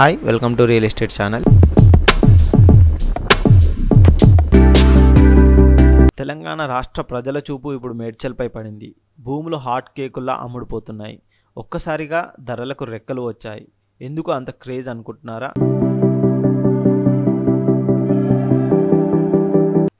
Hi welcome to real estate channel Telangana రాష్ట్ర ప్రజల చూపు ఇప్పుడు మేడ్చల్పై పడింది. భూములు హాట్ కేకుల్లా అమ్ముడుపోతున్నాయి. ఒక్కసారిగా ధరలకు రెక్కలు వచ్చాయి. ఎందుకు అంత క్రేజ్ అనుకుంటున్నారా?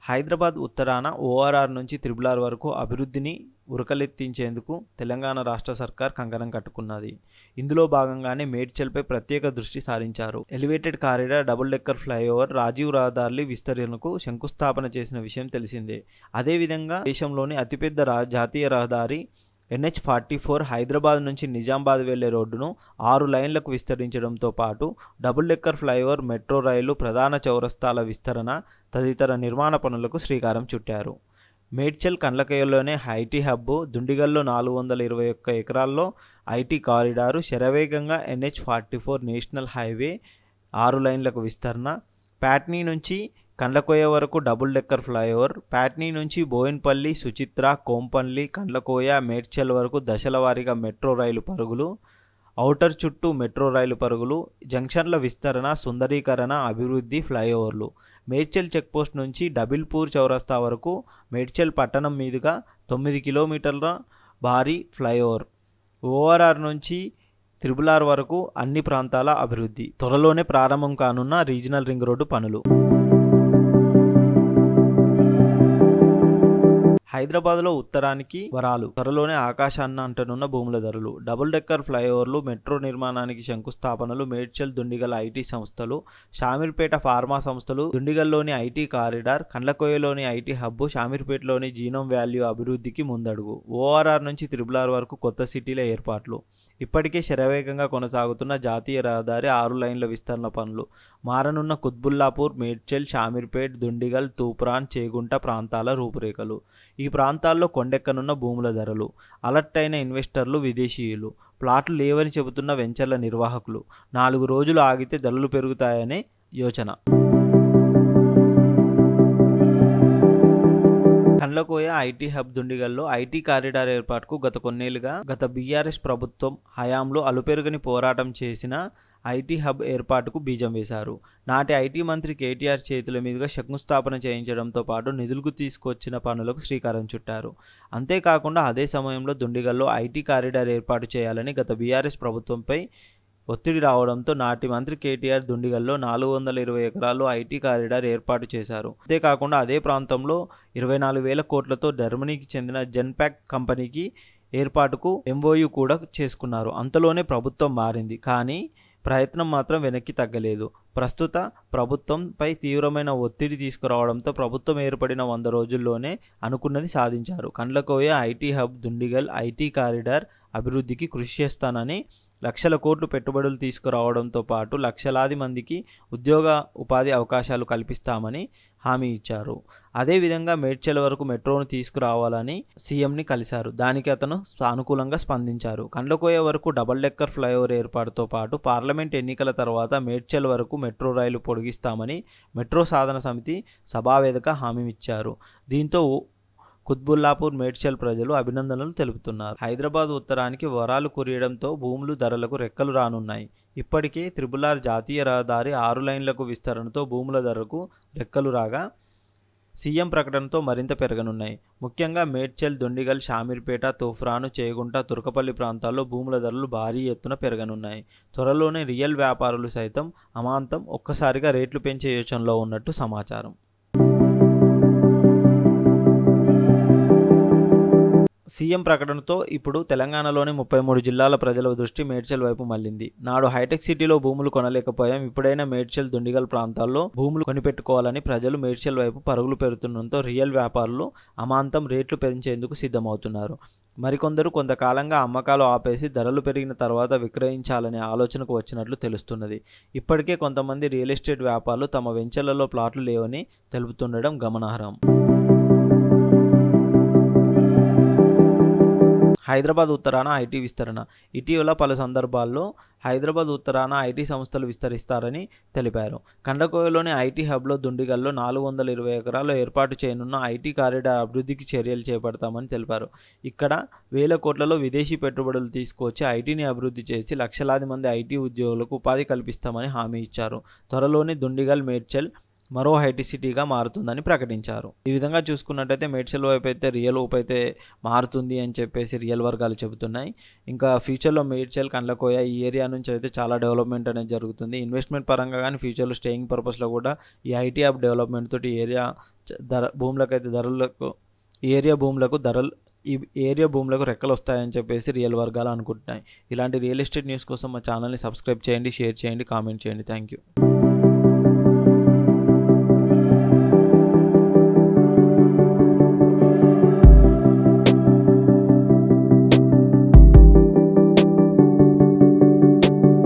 హైదరాబాద్ ఉత్తరాన ఓఆర్ఆర్ నుంచి త్రిబులార్ వరకు అభివృద్ధిని ఉరకలెత్తించేందుకు తెలంగాణ రాష్ట్ర సర్కార్ కంకణం కట్టుకున్నది. ఇందులో భాగంగానే మేడ్చల్పై ప్రత్యేక దృష్టి సారించారు. Elevated corridor double decker flyover Rajiv రహదారి విస్తరణకు శంకుస్థాపన చేసిన విషయం తెలిసిందే. అదేవిధంగా దేశంలోని అతిపెద్ద రా జాతీయ రహదారి ఎన్హెచ్ ఫార్టీ ఫోర్ హైదరాబాద్ నుంచి నిజామాబాద్ వెళ్ళే రోడ్డును ఆరు లైన్లకు విస్తరించడంతో పాటు double decker flyover metro rail ప్రధాన చౌరస్తాల విస్తరణ తదితర నిర్మాణ పనులకు శ్రీకారం చుట్టారు. మేడ్చల్ కండ్లకయ్యలోనే ఐటీ హబ్ దుండిగల్లో నాలుగు వందల ఇరవై ఒక్క ఎకరాల్లో ఐటీ కారిడారు శరవేగంగా NH forty four national highway ఆరు లైన్లకు విస్తరణ. ప్యాట్నీ నుంచి కండ్లకోయ వరకు డబుల్ డెక్కర్ ఫ్లైఓవర్. ప్యాట్నీ నుంచి బోయిన్పల్లి సుచిత్ర కోంపల్లి కండ్లకోయ మేడ్చల్ వరకు దశల వారీగా మెట్రో రైలు పరుగులు. ఔటర్ చుట్టూ మెట్రో రైలు పరుగులు జంక్షన్ల విస్తరణ సుందరీకరణ అభివృద్ధి ఫ్లైఓవర్లు. మేడ్చల్ చెక్పోస్ట్ నుంచి డబిల్పూర్ చౌరస్తా వరకు మేడ్చల్ పట్టణం మీదుగా తొమ్మిది కిలోమీటర్ల భారీ ఫ్లైఓవర్. ఓఆర్ఆర్ నుంచి త్రిబులార్ వరకు అన్ని ప్రాంతాల అభివృద్ధి. త్వరలోనే ప్రారంభం కానున్న రీజనల్ రింగ్ రోడ్డు పనులు. హైదరాబాద్లో ఉత్తరానికి వరాలు. త్వరలోనే ఆకాశాన్న అంటనున్న భూముల ధరలు. డబుల్ డెక్కర్ ఫ్లైఓవర్లు మెట్రో నిర్మాణానికి శంకుస్థాపనలు మేడ్చల్ దుండిగల్ ఐటీ సంస్థలు షామీర్పేట ఫార్మా సంస్థలు దుండిగల్లోని ఐటీ కారిడార్ కండ్లకోయలోని ఐటీ హబ్ షామీర్పేటలోని జీనోమ్ వాల్యూ అభివృద్ధికి ముందడుగు. ఓఆర్ఆర్ నుంచి త్రిబులార్ వరకు కొత్త సిటీల ఏర్పాట్లు. ఇప్పటికే శరవేగంగా కొనసాగుతున్న జాతీయ రహదారి ఆరు లైన్ల విస్తరణ పనులు. మారనున్న కుత్బుల్లాపూర్ మేడ్చల్ షామీర్పేట్ దుండిగల్ తూప్రాన్ చేగుంట ప్రాంతాల రూపురేఖలు. ఈ ప్రాంతాల్లో కొండెక్కనున్న భూముల ధరలు అలర్ట్ అయిన ఇన్వెస్టర్లు విదేశీయులు. ప్లాట్లు లేవని చెబుతున్న వెంచర్ల నిర్వాహకులు. నాలుగు రోజులు ఆగితే ధరలు పెరుగుతాయనే యోచన. కండ్లకోయ ఐటీ హబ్ దుండిగల్లో ఐటీ కారిడార్ ఏర్పాటుకు గత కొన్నేళ్ళుగా గత బీఆర్ఎస్ ప్రభుత్వం హయాంలో అలుపెరుగని పోరాటం చేసిన ఐటీ హబ్ ఏర్పాటుకు బీజం వేశారు. నాటి ఐటీ మంత్రి కేటీఆర్ చేతుల మీదుగా శంకుస్థాపన చేయించడంతో పాటు నిధులకు తీసుకొచ్చిన పనులకు శ్రీకారం చుట్టారు. అంతేకాకుండా అదే సమయంలో దుండిగల్లో ఐటీ కారిడార్ ఏర్పాటు చేయాలని గత బీఆర్ఎస్ ప్రభుత్వంపై ఒత్తిడి రావడంతో నాటి మంత్రి కేటీఆర్ దుండిగల్లో నాలుగు వందల ఇరవై ఎకరాల్లో ఐటీ కారిడార్ ఏర్పాటు చేశారు. అంతేకాకుండా అదే ప్రాంతంలో ఇరవై నాలుగు వేల కోట్లతో జర్మనీకి చెందిన జెన్పాక్ కంపెనీకి ఏర్పాటుకు ఎంఓయు కూడా చేసుకున్నారు. అంతలోనే ప్రభుత్వం మారింది. కానీ ప్రయత్నం మాత్రం వెనక్కి తగ్గలేదు. ప్రస్తుత ప్రభుత్వంపై తీవ్రమైన ఒత్తిడి తీసుకురావడంతో ప్రభుత్వం ఏర్పడిన వంద రోజుల్లోనే అనుకున్నది సాధించారు. Kandlakoya IT hub Dundigal IT corridor అభివృద్ధికి కృషి చేస్తానని లక్షల కోట్లు పెట్టుబడులు తీసుకురావడంతో పాటు లక్షలాది మందికి ఉద్యోగ ఉపాధి అవకాశాలు కల్పిస్తామని హామీ ఇచ్చారు. అదేవిధంగా మేడ్చల్ వరకు మెట్రోను తీసుకురావాలని సీఎంని కలిశారు. దానికి అతను సానుకూలంగా స్పందించారు. కండ్లకోయ వరకు డబల్ డెక్కర్ ఫ్లైఓవర్ ఏర్పాటుతో పాటు పార్లమెంట్ ఎన్నికల తర్వాత మేడ్చల్ వరకు మెట్రో రైలు పొడిగిస్తామని మెట్రో సాధన సమితి సభావేదిక హామీ ఇచ్చారు. దీంతో కుత్బుల్లాపూర్ మేడ్చల్ ప్రజలు అభినందనలు తెలుపుతున్నారు. హైదరాబాద్ ఉత్తరానికి వరాలు కురియడంతో భూములు ధరలకు రెక్కలు రానున్నాయి. ఇప్పటికే త్రిబులార్ జాతీయ రహదారి ఆరు లైన్లకు విస్తరణతో భూముల ధరకు రెక్కలు రాగా సీఎం ప్రకటనతో మరింత పెరగనున్నాయి. ముఖ్యంగా మేడ్చల్ దొండిగల్ షామీర్పేట తూఫ్రాను చేగుంట తుర్కపల్లి ప్రాంతాల్లో భూముల ధరలు భారీ ఎత్తున పెరగనున్నాయి. త్వరలోనే రియల్ వ్యాపారులు సైతం అమాంతం ఒక్కసారిగా రేట్లు పెంచే యోచనలో ఉన్నట్టు సమాచారం. సీఎం ప్రకటనతో ఇప్పుడు తెలంగాణలోని ముప్పై మూడు జిల్లాల ప్రజల దృష్టి మేడ్చల్ వైపు మళ్ళింది నాడు హైటెక్ సిటీలో భూములు కొనలేకపోయాం. ఇప్పుడైనా మేడ్చల్ దుండిగల్ ప్రాంతాల్లో భూములు కొనిపెట్టుకోవాలని ప్రజలు మేడ్చల్ వైపు పరుగులు పెడుతుండటంతో రియల్ వ్యాపారులు అమాంతం రేట్లు పెంచేందుకు సిద్ధమవుతున్నారు. మరికొందరు కొంతకాలంగా అమ్మకాలు ఆపేసి ధరలు పెరిగిన తర్వాత విక్రయించాలనే ఆలోచనకు వచ్చినట్లు తెలుస్తున్నది. ఇప్పటికే కొంతమంది రియల్ ఎస్టేట్ వ్యాపారులు తమ వెంచర్లలో ప్లాట్లు లేవని తెలుపుతుండడం గమనార్హం. హైదరాబాద్ ఉత్తరాన ఐటీ విస్తరణ. ఇటీవల పలు సందర్భాల్లో హైదరాబాద్ ఉత్తరాన ఐటీ సంస్థలు విస్తరిస్తారని తెలిపారు. కండకోయలోని ఐటీ హబ్లో దుండిగల్లో నాలుగు వందల ఇరవై ఎకరాల్లో ఏర్పాటు చేయనున్న ఐటీ కారిడార్ అభివృద్ధికి చర్యలు చేపడతామని తెలిపారు. ఇక్కడ వేల కోట్లలో విదేశీ పెట్టుబడులు తీసుకొచ్చి ఐటీని అభివృద్ధి చేసి లక్షలాది మంది ఐటీ ఉద్యోగులకు ఉపాధి కల్పిస్తామని హామీ ఇచ్చారు. త్వరలోనే దుండిగల్ మేడ్చల్ మరో హైటీ సిటీగా మారుతుందని ప్రకటించారు. ఈ విధంగా చూసుకున్నట్టయితే మేడ్చల్ వైపు అయితే రియల్ ఊపు అయితే మారుతుంది అని చెప్పేసి రియల్ వర్గాలు చెబుతున్నాయి. ఇంకా ఫ్యూచర్లో మేడ్చల్ కండ్లకోయ ఈ ఏరియా నుంచి అయితే చాలా డెవలప్మెంట్ అనేది జరుగుతుంది. ఇన్వెస్ట్మెంట్ పరంగా కానీ ఫ్యూచర్లో స్టేయింగ్ పర్పస్లో కూడా ఈ ఐటీ ఆఫ్ డెవలప్మెంట్ తోటి ఏరియా ధర భూములకు అయితే ధరలకు ఏరియా భూములకు ధరలు ఈ ఏరియా భూములకు రెక్కలు వస్తాయని చెప్పేసి రియల్ వర్గాలు అనుకుంటున్నాయి. ఇలాంటి రియల్ ఎస్టేట్ న్యూస్ కోసం మా ఛానల్ని సబ్స్క్రైబ్ చేయండి షేర్ చేయండి కామెంట్ చేయండి. Thank you